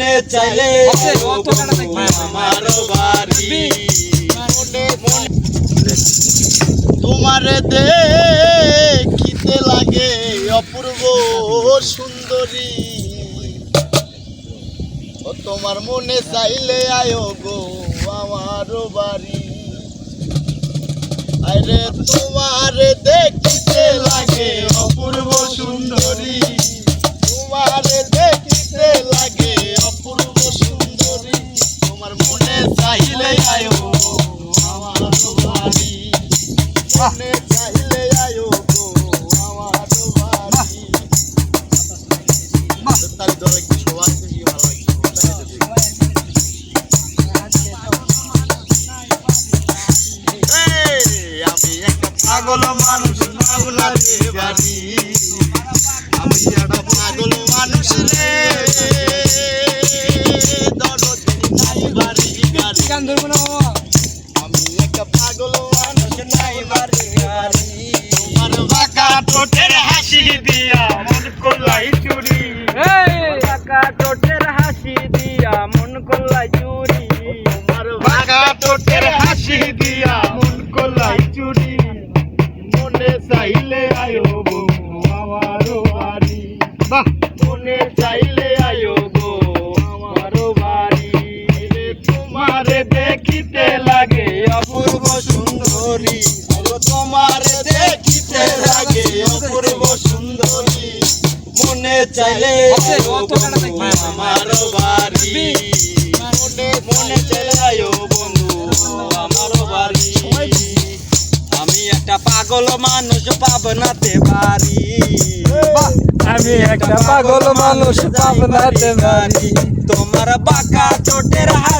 মনে চাইলে আমার বাড়ি। মনে। তোমার দেখিতে লাগে অপূর্ব সুন্দরী। ও তোমার মনে চাইলে আয়ো গো আমার বাড়ি। আরে তোমার দেখিতে পাগল মানুষ পাগলাতে বাড়ি আমি একটা পাগল মানুষ রে। দরদি বাড়ি গাড়ি। টোটের হাসি দিয়া মন করলাই চুরি। তোমার বাঁকা ঠোঁটের হাসি দিয়া মন করলাই চুরি। মনে চাইলে আয়ো গো আমার বাড়ি। বাহ। মনে চাইলে আয়ো গো আমার বাড়ি। রে তোমার দেখিতে লাগে অপূর্ব সুন্দরী। ও তোমার গো আমার বাড়ি। মনে মনে চলে আয়ো বন্ধু আমার বাড়ি। আমি একটা পাগল মানুষ পাবনাতে বাড়ি। আমি একটা পাগল মানুষ পাবনাতে বাড়ি। তোমার বাঁকা চোটের হাসি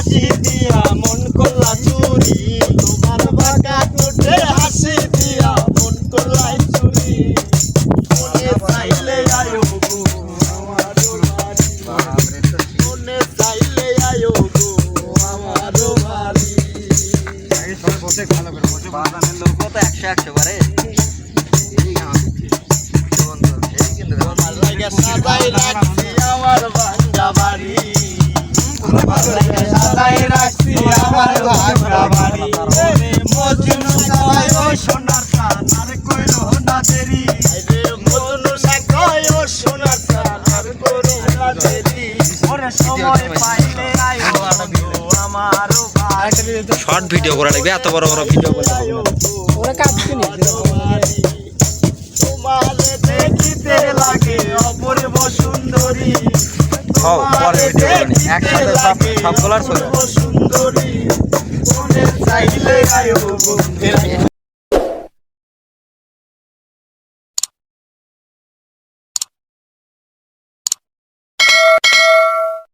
কত একশো একশো বারে আমার লাগে সাজাই রাখছি আমার ভাঙ্গা বাড়ি সাজাই রাখছি আমার ভাঙ্গা বাড়ি মজনু সাজাই ও সোনার কান আর কইরো না দেরি মজনু সাজাই ও সোনার কান আর কইরো না দেরি ওরে সময় পাইলে বন্ধু আমার শর্ট ভিডিও করা লাগবে এত বড় বড় ভিডিও করতে হবে। ওরা দেখিতে লাগে অপূর্ব সুন্দরী হও, পরে ভিডিও করে একসাথে সব- সবগুলার ছবি। সুন্দরী চাইলে আয়ো বন্ধু